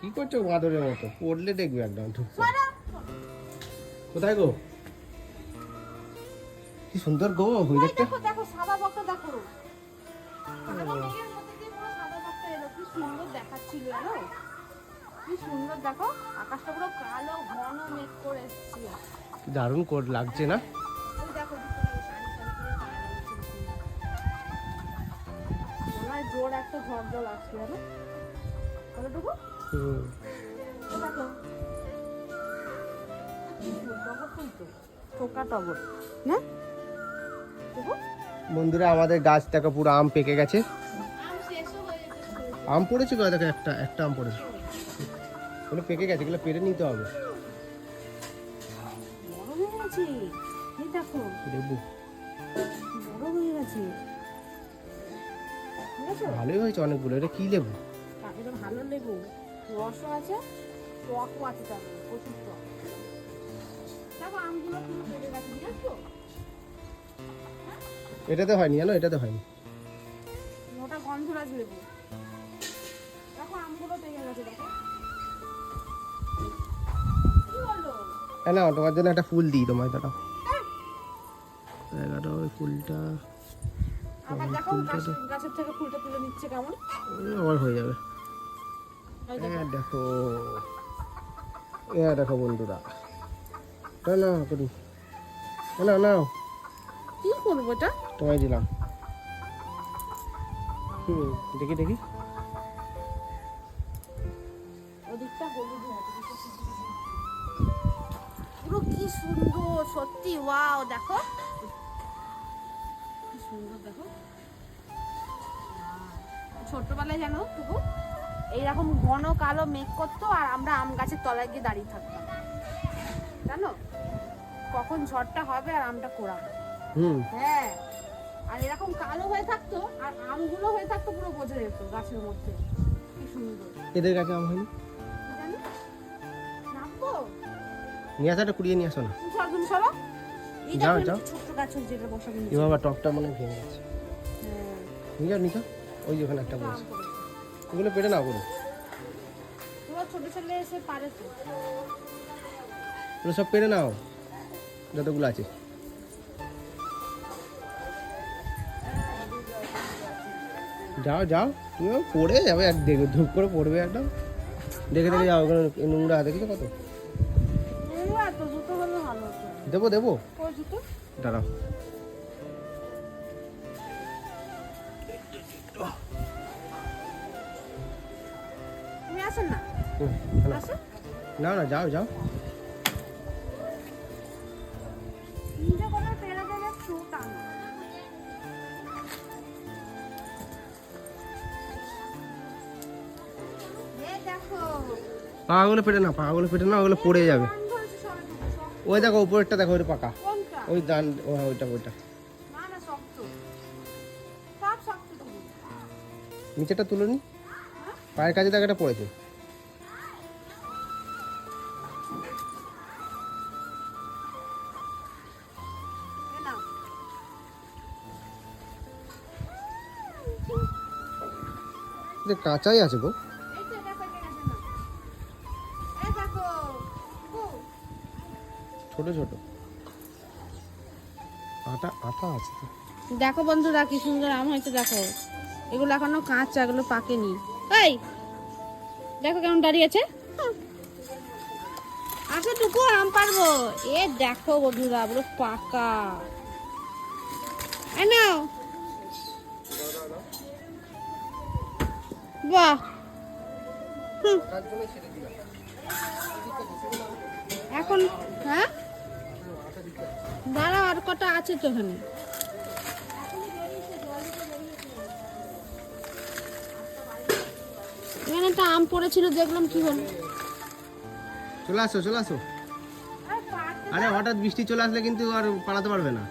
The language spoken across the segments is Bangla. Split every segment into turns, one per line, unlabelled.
কি করছ বাঁদরের মতো? পড়লে দেখবে একদম ঢুকছে কোথায় গো? কি সুন্দর গো
ওই
হইলেকটা
দেখো দেখো সাদা বকটা দেখো। দেখো মেঘের মধ্যে দিয়ে পুরো সাদা বকটা এলো। কি সুন্দর দেখাচ্ছিল এলো কি সুন্দর দেখো আকাশটা পুরো কালো ঘন মেঘ করে এসেছে
দারুণ কোট লাগছে না?
দেখো জোর একটা ঝড় জল আসছে জানো? না
বন্ধুরা আমাদের গাছ দেখো পুরো আম পেকে গেছে।
আম
পড়েছে গো দেখো একটা একটা আম পড়েছে। ওগুলো পেকে গেছে এগুলো পেরে নিতে হবে।
দেখো।
ভালোই হয়েছে অনেকগুলো। এটা কি লেবু?
ভালো লেবু। রসও আছে টকও আছে তার মধ্যে, প্রচুর টক। দেখো আমগুলো পুরো পেরে গেছে বুঝেছ?
এটাতে হয়নি জানো? এটাতে হয়নি।
ওটা গন্ধরাজ লেবু। দেখো আমগুলো পেকে গেছে দেখো।
হ্যাঁ না তোমার জন্য একটা ফুল দিই তোমায় দাঁড়াও। জায়গাটা ওই ফুলটা
আবার দেখো গাছের থেকে ফুলটা তুলে নিচ্ছে কেমন?
আবার হয়ে যাবে।
দেখো।
হ্যাঁ দেখো। হ্যাঁ বন্ধুরা। না না করি। না নাও
কি করব এটা?
তোমায় দিলাম। হুম দেখি দেখি।
দেখো। পুরো কি সুন্দর সত্যি ওয়াও দেখো। সুন্দর দেখো। ছোটবেলায় জানো টুকু এইরকম ঘন কালো মেঘ করতো আর আমরা আম গাছের তলায় গিয়ে দাঁড়িয়ে থাকতাম। জানো? কখন ঝড়টা হবে আর আমটা কোড়াবে
হুম।
হ্যাঁ। আর এরকম কালো হয়ে থাকতো আর আমগুলো হয়ে থাকতো পুরো বোঝা যেত গাছের মধ্যে। কি সুন্দর।
এদের কাছে আম হয়নি? নিয়ে আসাটা কুড়িয়ে নিয়ে আসো না।
তুমি
যাও, যাও।
নিচে গাছ হয়েছে বসাবো
এ বাবা টকটা মনে ভেঙে গেছে।
হ্যাঁ।
নিয়ে যাও নিয়ে ওই ওখানে একটা
পড়েছে।
ওগুলো পেটে নাও করো
ছোট ছেলে এসে পারে তো।
ওগুলো সব পেরে নাও যতগুলো আছে। যাও যাও তুমি পড়ে যাবে এক দেখবে ধূপ করে পড়বে একদম। দেখে দেখে যাও ওখানে নোংরা দেখেছ কত? দেবো দেবো। দাঁড়াও।
আসেন না।
না না যাও যাও। পাগুলো পেটে না পাগুলো পেটে না ওগুলো পড়ে যাবে। ওই দেখো উপরেরটা দেখো ওই পাকা। ওই দান হ্যাঁ, ওইটা ওইটা। নিচেটা তুলে নি? পায়ের কাছে দেখো এটা পড়েছে। এটা কাঁচাই আছে গো। ছোট ছোট। আটা আটা আছে
দেখো বন্ধুরা, কি সুন্দর আম হয়েছে, দেখো। এগুলো এখনও কাঁচা, এগুলো পাকেনি। এই! দেখো কেমন দাঁড়িয়েছে আসো টুকু আম পারব এ দেখো বন্ধুরা পাকা। নাও। বাহ। এখন হ্যাঁ? দাঁড়াও, আর কটা আছে তো এখানে একটা আম পড়েছিল, দেখলাম কি হলো।
চলে আসো চলে আসো। আরে হঠাৎ বৃষ্টি চলে আসলে কিন্তু আর পালাতে পারবে না।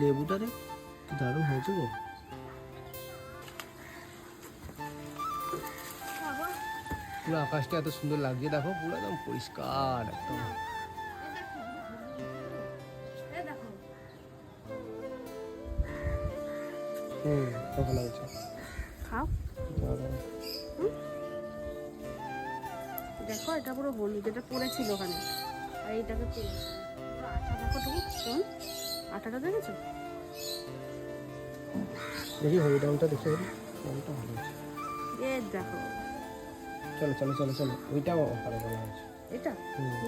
লেবুটা রে দারুণ হয়েছে গো। পুরো আকাশটা এত সুন্দর লাগছে, দেখো, পুরো একদম পরিষ্কার, একদম।
দেখো, এটা পুরো হলুদ এটা পড়েছিল ওখানে। আর এইটাকে আচ্ছা, দেখো তুমি আটাটা দেখেছ
দেখি রঙটা দেখে রঙটা ভালো হয়েছে।
এ দেখো।
চলো চলো চলো চলো। ওইটাও ভালো ভালো হয়েছে।
এটা।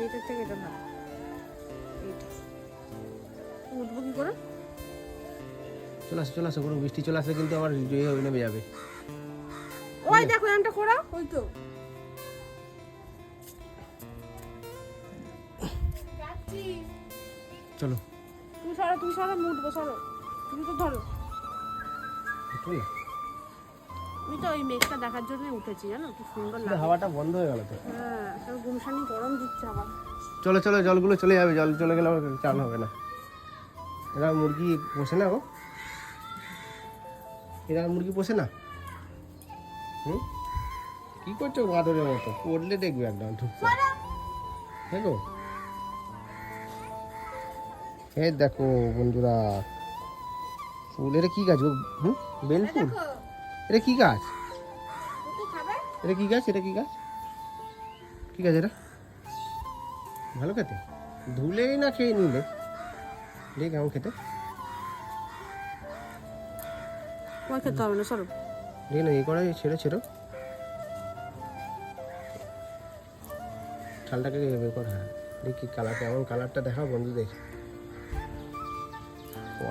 এটার থেকে এটা ভালো এইটা। উঠবো কি করে?
চলে আসো চলে আসো কোনো বৃষ্টি চলে আসলে কিন্তু আমার ইয়ে হবে নেমে যাবে।
ওই দেখো এমনটা করা। ওই তো।
চলো।
তুমি সরো তুমি সরো আমি উঠবো সরো। তুমি তো ধরো। আমি তো ওই মেঘটা দেখার জন্য উঠেছি জানো? কি সুন্দর লাগে।
হাওয়াটা বন্ধ হয়ে গেল তো।
হ্যাঁ তার গুমসানি গরম দিচ্ছে আবার।
চলো চলো জলগুলো চলে যাবে জল চলে গেলে আবার চান হবে না। এরা মুরগি পোষে না গো? এরা মুরগি পোষে না? হুম? কি করছ বাদরের মতো? পড়লে দেখবে একদম ঢুকছে দেখো। এই দেখো বন্ধুরা ফুল এটা কি গাছ? হুম? বেল ফুল? এটা কি গাছ? এটা কি গাছ? এটা কি গাছ? কি গাছ এটা? ভালো খেতে? ধুলেই না খেয়ে নিলে? দেখ কেমন খেতে।
তোমার খেতে হবে না সরো।
দেখ না এ করা ছেড়ে ছেড়ো। ছালটাকে বের কর হ্যাঁ। দেখি কালার কেমন কালারটা দেখাও বন্ধু দেখ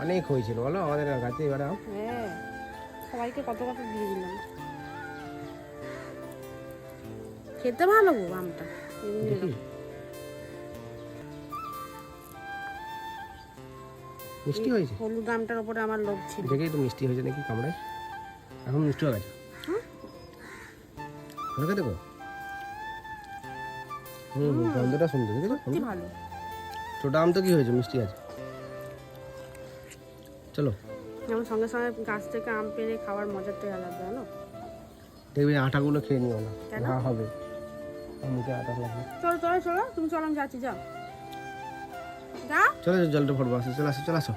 অনেক হয়েছিল বলো? আমাদের গাছে এবারে
হ্যাঁ সবাইকে কত কত দিয়ে দিলাম। খেতে ভালো গো আমটা।
মিষ্টি হয়েছে?
হলুদ আমটার উপরে আমার লোভ ছিল।
দেখেই তো মিষ্টি হয়েছে নাকি কামড়ায়। এখন মিষ্টি হয়ে গেছে।
হুম?
ভালো খেতে গো? হুম গন্ধটা সুন্দর দেখেছ
কি ভালো।
ছোট আম তো কি হয়েছে? মিষ্টি আছে। চলো।
যেমন সঙ্গে সঙ্গে গাছ থেকে আম পেড়ে খাওয়ার মজাটাই আলাদা জানো?
দেখবি আটাগুলো খেয়ে নিও না না হবে। আমাকে আটা লাগবে।
চলো চলো চলো তুমি চলো আমি যাচ্ছি যাও। যা।
চলো জলটা ভরবো আসো চলো আসো চলো আসো।